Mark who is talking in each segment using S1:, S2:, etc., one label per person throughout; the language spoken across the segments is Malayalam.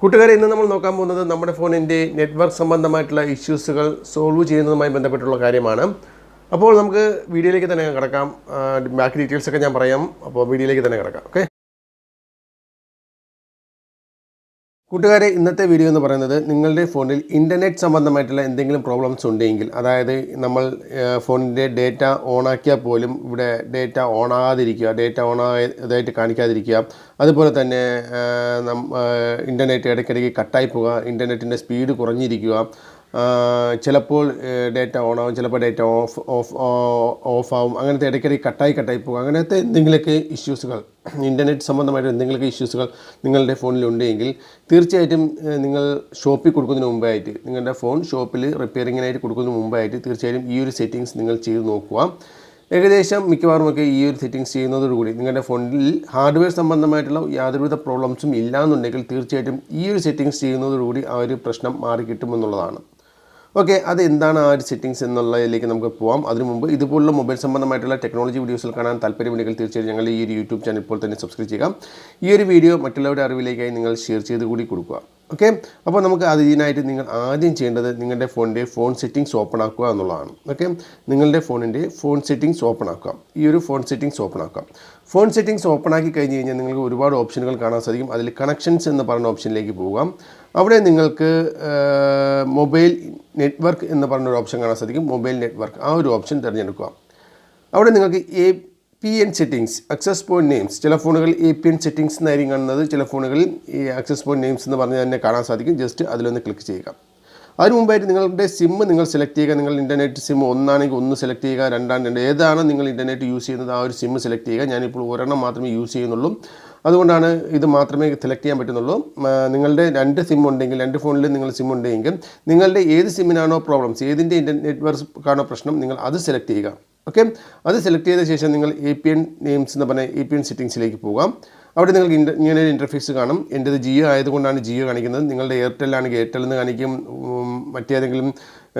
S1: കൂട്ടുകാരെ ഇന്ന് നമ്മൾ നോക്കാൻ പോകുന്നത് നമ്മുടെ ഫോണിന്റെ നെറ്റ്വർക്ക് സംബന്ധമായിട്ടുള്ള ഇഷ്യൂസുകൾ സോൾവ് ചെയ്യുന്നതുമായി ബന്ധപ്പെട്ടുള്ള കാര്യമാണ്. അപ്പോൾ നമുക്ക് വീഡിയോയിലേക്ക് തന്നെ കിടക്കാം. ബാക്കി ഡീറ്റെയിൽസൊക്കെ ഞാൻ പറയാം. അപ്പോൾ വീഡിയോയിലേക്ക് തന്നെ കിടക്കാം. ഓക്കെ? കൂട്ടുകാരെ ഇന്നത്തെ വീഡിയോ എന്ന് പറയുന്നത് നിങ്ങളുടെ ഫോണിൽ ഇന്റർനെറ്റ് സംബന്ധമായിട്ടുള്ള എന്തെങ്കിലും പ്രോബ്ലംസ് ഉണ്ടെങ്കിൽ അതായത് നമ്മൾ ഫോണിന്റെ ഡേറ്റ ഓണാക്കിയാൽ പോലും ഇവിടെ ഡേറ്റ ഓണാകാതിരിക്കുക ഡേറ്റ ഓണായതായിട്ട് കാണിക്കാതിരിക്കുക. അതുപോലെ തന്നെ ഇന്റർനെറ്റ് ഇടയ്ക്കിടയ്ക്ക് കട്ടായി പോകുക ഇന്റർനെറ്റിന്റെ സ്പീഡ് കുറഞ്ഞിരിക്കുക. ചിലപ്പോൾ ഡേറ്റ ഓൺ ആവും ചിലപ്പോൾ ഡേറ്റ ഓഫ് ഓഫ് ഓഫ് ആവും. അങ്ങനത്തെ ഇടയ്ക്കിടയ്ക്ക് കട്ടായി കട്ടായി പോകും. അങ്ങനത്തെ എന്തെങ്കിലുമൊക്കെ ഇഷ്യൂസുകൾ ഇന്റർനെറ്റ് സംബന്ധമായിട്ട് എന്തെങ്കിലുമൊക്കെ ഇഷ്യൂസുകൾ നിങ്ങളുടെ ഫോണിൽ ഉണ്ടെങ്കിൽ തീർച്ചയായിട്ടും നിങ്ങൾ ഷോപ്പിൽ കൊടുക്കുന്നതിന് മുമ്പായിട്ട് നിങ്ങളുടെ ഫോൺ ഷോപ്പിൽ റിപ്പയറിങ്ങിനായിട്ട് കൊടുക്കുന്നതിന് മുമ്പായിട്ട് തീർച്ചയായിട്ടും ഈ ഒരു സെറ്റിങ്സ് നിങ്ങൾ ചെയ്ത് നോക്കുക. ഏകദേശം മിക്കവാറുമൊക്കെ ഈ ഒരു സെറ്റിങ്സ് ചെയ്യുന്നതോടുകൂടി നിങ്ങളുടെ ഫോണിൽ ഹാർഡ്വെയർ സംബന്ധമായിട്ടുള്ള യാതൊരുവിധ പ്രോബ്ലംസും ഇല്ലാന്നുണ്ടെങ്കിൽ തീർച്ചയായിട്ടും ഈ ഒരു സെറ്റിങ്സ് ചെയ്യുന്നതോടുകൂടി ആ ഒരു പ്രശ്നം മാറി കിട്ടുമെന്നുള്ളതാണ് ഓക്കെ അത് എന്താണ് ആ ഒരു സെറ്റിങ്സ് എന്നുള്ളതിലേക്ക് നമുക്ക് പോകാം അതിനു മുമ്പ് ഇതുപോലുള്ള മൊബൈൽ സംബന്ധമായിട്ടുള്ള ടെക്നോളജി വീഡിയോസിൽ കാണാൻ താല്പര്യമുണ്ടെങ്കിൽ തീർച്ചയായും ഞങ്ങളുടെ ഈ ഒരു യൂട്യൂബ് ചാനൽ ഇപ്പോൾ തന്നെ സബ്സ്ക്രൈബ് ചെയ്യുക. ഈ ഒരു വീഡിയോ മറ്റുള്ളവരുടെ അറിവിലേക്കായി നിങ്ങൾ ഷെയർ ചെയ്ത് കൂടി കൊടുക്കുക. ഓക്കെ അപ്പോൾ നമുക്ക് അതിനായിട്ട് നിങ്ങൾ ആദ്യം ചെയ്യേണ്ടത് നിങ്ങളുടെ ഫോണിന്റെ ഫോൺ സെറ്റിങ്സ് ഓപ്പൺ ആക്കുക എന്നുള്ളതാണ്. ഓക്കെ നിങ്ങളുടെ ഫോണിന്റെ ഫോൺ സെറ്റിങ്സ് ഓപ്പൺ ആക്കുക. ഈ ഒരു ഫോൺ സെറ്റിങ്സ് ഓപ്പൺ ആക്കുക. ഫോൺ സെറ്റിങ്സ് ഓപ്പൺ ആക്കി കഴിഞ്ഞ് കഴിഞ്ഞാൽ നിങ്ങൾക്ക് ഒരുപാട് ഓപ്ഷനുകൾ കാണാൻ സാധിക്കും. അതിൽ കണക്ഷൻസ് എന്ന് പറഞ്ഞ ഓപ്ഷനിലേക്ക് പോകാം. അവിടെ നിങ്ങൾക്ക് മൊബൈൽ നെറ്റ്വർക്ക് എന്ന് പറഞ്ഞൊരു ഓപ്ഷൻ കാണാൻ സാധിക്കും. മൊബൈൽ നെറ്റ്വർക്ക് ആ ഒരു ഓപ്ഷൻ തിരഞ്ഞെടുക്കുക. അവിടെ നിങ്ങൾക്ക് A P N settings access point names ചില ഫോണുകൾ എ പി എൻ സെറ്റിങ്സ് എന്നായിരിക്കും കാണുന്നത്. ചില ഫോണുകളിൽ ഈ അക്സസ് പോയിന്റ് നെയിംസ് എന്ന് പറഞ്ഞ് തന്നെ കാണാൻ സാധിക്കും. ജസ്റ്റ് അതിലൊന്ന് ക്ലിക്ക് ചെയ്യുക. അതിന് മുമ്പായിട്ട് നിങ്ങളുടെ സിം നിങ്ങൾ സെലക്ട് ചെയ്യുക. നിങ്ങൾ ഇന്റർനെറ്റ് സിം ഒന്നാണെങ്കിൽ ഒന്ന് സെലക്ട് ചെയ്യുക. രണ്ടാണ് രണ്ട് ഏതാണ് നിങ്ങൾ ഇന്റർനെറ്റ് യൂസ് ചെയ്യുന്നത്? ആ ഒരു സിം സെലക്ട് ചെയ്യുക. ഞാനിപ്പോൾ ഒരെണ്ണം മാത്രമേ യൂസ് ചെയ്യുന്നുള്ളൂ. അതുകൊണ്ടാണ് ഇത് മാത്രമേ സെലക്ട് ചെയ്യാൻ പറ്റുന്നുള്ളൂ. നിങ്ങളുടെ രണ്ട് സിം ഉണ്ടെങ്കിൽ രണ്ട് ഫോണിൽ നിങ്ങൾ സിം ഉണ്ടെങ്കിൽ നിങ്ങളുടെ ഏത് സിമ്മിനാണോ പ്രോബ്ലംസ് ഏതിന്റെ ഇന്റർനെറ്റ് നെറ്റ്വർക്കാണോ പ്രശ്നം നിങ്ങൾ അത് സെലക്ട് ചെയ്യുക. ഓക്കെ അത് സെലക്ട് ചെയ്ത ശേഷം നിങ്ങൾ എ പി എൻ നെയിംസ് എന്ന് പറഞ്ഞ എ പി എൻ സെറ്റിങ്സിലേക്ക് പോകാം. അവിടെ നിങ്ങൾക്ക് ഇന്റർ ഇങ്ങനെ ഒരു ഇന്റർഫേസ് കാണും. എന്റേത് ജിയോ ആയതുകൊണ്ടാണ് ജിയോ കാണിക്കുന്നത്. നിങ്ങളുടെ എയർടെൽ ആണെങ്കിൽ എയർടെൽ എന്ന് കാണിക്കും. മറ്റേതെങ്കിലും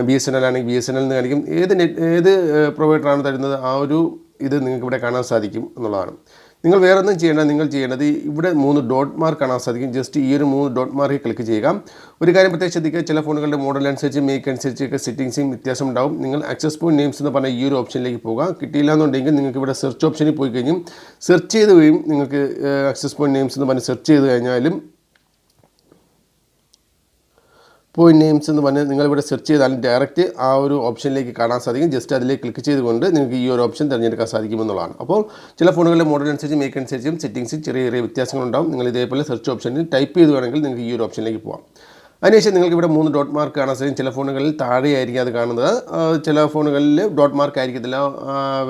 S1: ബി എസ് എൻ എൽ ആണെങ്കിൽ ബി എസ് എൻ എൽ എന്ന് കാണിക്കും. ഏത് നെറ്റ് ഏത് പ്രൊവൈഡറാണ് തരുന്നത്? ആ ഒരു ഇത് നിങ്ങൾക്ക് ഇവിടെ കാണാൻ സാധിക്കും എന്നുള്ളതാണ്. നിങ്ങൾ വേറെ ഒന്നും ചെയ്യേണ്ട നിങ്ങൾ ചെയ്യേണ്ടത് ഇവിടെ മൂന്ന് ഡോട്ട് മാർക്ക് കാണാൻ സാധിക്കും. ജസ്റ്റ് ഈ ഒരു മൂന്ന് ഡോട്ട് മാർക്ക് ക്ലിക്ക് ചെയ്യുക. ഒരു കാര്യം പ്രത്യേകം ശ്രദ്ധിക്കുക ചില ഫോണുകളുടെ മോഡൽ അനുസരിച്ച് മേക്ക് അനുസരിച്ചൊക്കെ സെറ്റിങ്സും വ്യത്യാസം ഉണ്ടാവും. നിങ്ങൾ ആക്സസ് പോയിന്റ് നെയിംസ് എന്ന് പറഞ്ഞ ഈ ഒരു ഓപ്ഷനിലേക്ക് പോകുക കിട്ടിയില്ല എന്നുണ്ടെങ്കിൽ നിങ്ങൾക്ക് ഇവിടെ സെർച്ച് ഓപ്ഷനിൽ പോയി കഴിഞ്ഞും. സെർച്ച് ചെയ്ത് കഴിയും. നിങ്ങൾക്ക് ആക്സസ് പോയിന്റ് നെയിംസ് എന്ന് പറഞ്ഞ് സെർച്ച് ചെയ്ത് കഴിഞ്ഞാലും പോയിന്റ് നെയിംസ് എന്ന് പറഞ്ഞ് നിങ്ങളിവിടെ സെർച്ച് ചെയ്താൽ ഡയറക്റ്റ് ആ ഒരു ഓപ്ഷനിലേക്ക് കാണാൻ സാധിക്കും. ജസ്റ്റ് അതിലേക്ക് ക്ലിക്ക് ചെയ്തുകൊണ്ട് നിങ്ങൾക്ക് ഈ ഒരു ഓപ്ഷൻ തിരഞ്ഞെടുക്കാൻ സാധിക്കുമെന്നുള്ളതാണ്. അപ്പോൾ ചില ഫോണുകളിലെ മോഡൽ അനുസരിച്ച് മേക്ക് അനുസരിച്ചും സെറ്റിംഗ്സും ചെറിയ ചെറിയ വ്യത്യാസങ്ങളുണ്ടാവും. നിങ്ങൾ ഇതേപോലെ സെർച്ച് ഓപ്ഷനിൽ ടൈപ്പ് ചെയ്തുവാണെങ്കിൽ നിങ്ങൾക്ക് ഈ ഒരു ഓപ്ഷനിലേക്ക് പോകാം അതിനുശേഷം നിങ്ങൾക്ക് ഇവിടെ മൂന്ന് ഡോട്ട് മാർക്ക് കാണാൻ സാധിക്കും. ചില ഫോണുകളിൽ താഴെയായിരിക്കും അത് കാണുന്നത്. ചില ഫോണുകളിൽ ഡോട്ട് മാർക്ക് ആയിരിക്കത്തില്ല.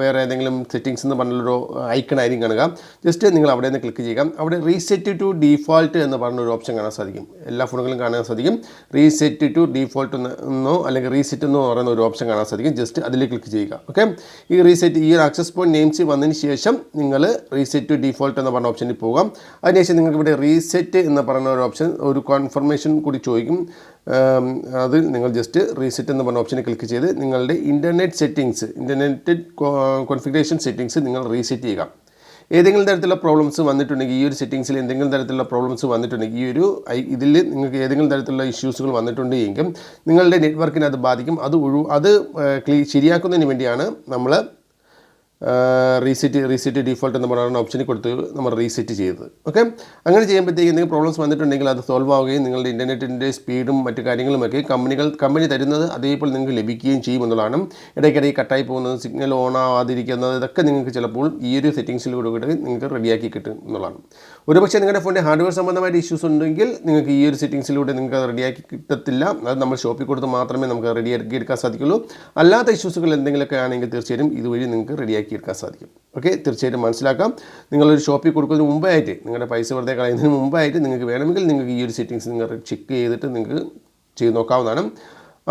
S1: വേറെ ഏതെങ്കിലും സെറ്റിങ്സ് എന്ന് പറഞ്ഞൊരു ഐക്കൺ ആയിരിക്കും കാണുക. ജസ്റ്റ് നിങ്ങൾ അവിടെ നിന്ന് ക്ലിക്ക് ചെയ്യുക. അവിടെ റീസെറ്റ് ടു ഡീഫോൾട്ട് എന്ന് പറഞ്ഞൊരു ഓപ്ഷൻ കാണാൻ സാധിക്കും. എല്ലാ ഫോണുകളിലും കാണാൻ സാധിക്കും. റീസെറ്റ് ടു ഡീഫോൾട്ട് എന്നോ അല്ലെങ്കിൽ റീസെറ്റ് എന്നോ പറയുന്ന ഒരു ഓപ്ഷൻ കാണാൻ സാധിക്കും. ജസ്റ്റ് അതിൽ ക്ലിക്ക് ചെയ്യുക. ഓക്കെ ഈ റീസെറ്റ് ഈ ഒരു ആക്സസ് പോയിന്റ് നെയിംസ് വന്നതിന് ശേഷം നിങ്ങൾ റീസെറ്റ് ടു ഡീഫോൾട്ട് എന്ന് പറഞ്ഞ ഓപ്ഷനിൽ പോകാം. അതിനുശേഷം നിങ്ങൾക്ക് ഇവിടെ റീസെറ്റ് എന്ന് പറയുന്ന ഒരു ഓപ്ഷൻ ഒരു കൺഫർമേഷൻ കൂടി ചോദിക്കും. ആം, അത് നിങ്ങൾ ജസ്റ്റ് റീസെറ്റ് എന്ന് പറഞ്ഞ ഓപ്ഷനിൽ ക്ലിക്ക് ചെയ്ത് നിങ്ങളുടെ internet settings internet configuration settings നിങ്ങൾ റീസെറ്റ് ചെയ്യുക. ഏതെങ്കിലും തരത്തിലുള്ള പ്രോബ്ലംസ് വന്നിട്ടുണ്ടെങ്കിൽ ഈ ഒരു സെറ്റിങ്സിൽ എന്തെങ്കിലും തരത്തിലുള്ള പ്രോബ്ലംസ് വന്നിട്ടുണ്ടെങ്കിൽ ഈ ഒരു ഇതിൽ നിങ്ങൾക്ക് ഏതെങ്കിലും തരത്തിലുള്ള ഇഷ്യൂസുകൾ വന്നിട്ടുണ്ടെങ്കിൽ നിങ്ങളുടെ നെറ്റ്വർക്കിനെ അത് ബാധിക്കും. അത് ഒഴു അത് ശരിയാക്കുന്നതിന് വേണ്ടിയാണ് നമ്മൾ റീസെറ്റ് റീസെറ്റ് ഡിഫോൾട്ട് എന്ന് പറയുന്ന ഓപ്ഷനിൽ കൊടുത്ത് നമ്മൾ റീസെറ്റ് ചെയ്തത്. ഓക്കെ അങ്ങനെ ചെയ്യുമ്പോഴത്തേക്ക് എന്തെങ്കിലും പ്രോബ്ലംസ് വന്നിട്ടുണ്ടെങ്കിൽ അത് സോൾവ് ആവുകയും നിങ്ങളുടെ ഇന്റർനെറ്റിന്റെ സ്പീഡും മറ്റു കാര്യങ്ങളുമൊക്കെ കമ്പനികൾ കമ്പനി തരുന്നത് അതേപോലെ നിങ്ങൾക്ക് ലഭിക്കുകയും ചെയ്യും എന്നുള്ളതാണ്. ഇടയ്ക്കിടയ്ക്ക് കട്ടായി പോകുന്നത് സിഗ്നൽ ഓൺ ആവാതിരിക്കുന്നത് ഇതൊക്കെ നിങ്ങൾക്ക് ചിലപ്പോൾ ഈ ഒരു സെറ്റിങ്സിലൂടെ കൂടെ നിങ്ങൾക്ക് റെഡിയാക്കി കിട്ടും എന്നുള്ളതാണ്. ഒരുപക്ഷെ നിങ്ങളുടെ ഫോണിന്റെ ഹാർഡ്വെയർ സംബന്ധമായിട്ട് ഇഷ്യൂസ് ഉണ്ടെങ്കിൽ നിങ്ങൾക്ക് ഈ ഒരു സെറ്റിങ്സിലൂടെ നിങ്ങൾക്ക് അത് റെഡിയാക്കി കിട്ടത്തില്ല. അത് നമ്മൾ ഷോപ്പിൽ കൊടുത്ത് മാത്രമേ നമുക്ക് റെഡിയാക്കി എടുക്കാൻ സാധിക്കുള്ളൂ. അല്ലാത്ത ഇഷ്യൂസുകൾ എന്തെങ്കിലുമൊക്കെ ആണെങ്കിൽ തീർച്ചയായും ഇതുവഴി നിങ്ങൾക്ക് റെഡിയാക്കി എടുക്കാൻ സാധിക്കും. ഓക്കെ തീർച്ചയായിട്ടും മനസ്സിലാക്കാം. നിങ്ങളൊരു ഷോപ്പിൽ കൊടുക്കുന്നതിന് മുമ്പായിട്ട് നിങ്ങളുടെ പൈസ വെറുതെ കളയുന്നതിന് മുമ്പായിട്ട് നിങ്ങൾക്ക് വേണമെങ്കിൽ നിങ്ങൾക്ക് ഈ ഒരു സെറ്റിങ്സ് നിങ്ങൾ ചെക്ക് ചെയ്തിട്ട് നിങ്ങൾക്ക് ചെയ്ത് നോക്കാവുന്നതാണ്.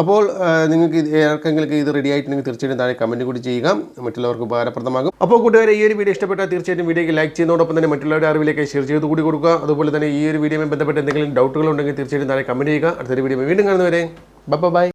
S1: അപ്പോൾ നിങ്ങൾക്ക് ആർക്കെങ്കിലും ഇത് റെഡി ആയിട്ടുണ്ടെങ്കിൽ തീർച്ചയായിട്ടും താഴെ കമന്റ് കൂടി ചെയ്യുക. മറ്റുള്ളവർക്ക് ഉപകാരപ്രദമാകും. അപ്പോൾ കൂട്ടുകാരെ ഈ ഒരു വീഡിയോ ഇഷ്ടപ്പെട്ടാൽ തീർച്ചയായിട്ടും വീഡിയോക്ക് ലൈക്ക് ചെയ്യുന്നതോടൊപ്പം തന്നെ മറ്റുള്ളവരുടെ അറിവിലേക്ക് ഷെയർ ചെയ്ത് കൂടി കൊടുക്കുക. അതുപോലെ തന്നെ ഈ ഒരു വീഡിയോയുമായി ബന്ധപ്പെട്ട് എന്തെങ്കിലും ഡൗട്ടുകൾ ഉണ്ടെങ്കിൽ തീർച്ചയായിട്ടും താഴെ കമന്റ് ചെയ്യുക. അടുത്തൊരു വീഡിയോ വീണ്ടും കാണുന്നവരെ ബൈ ബൈ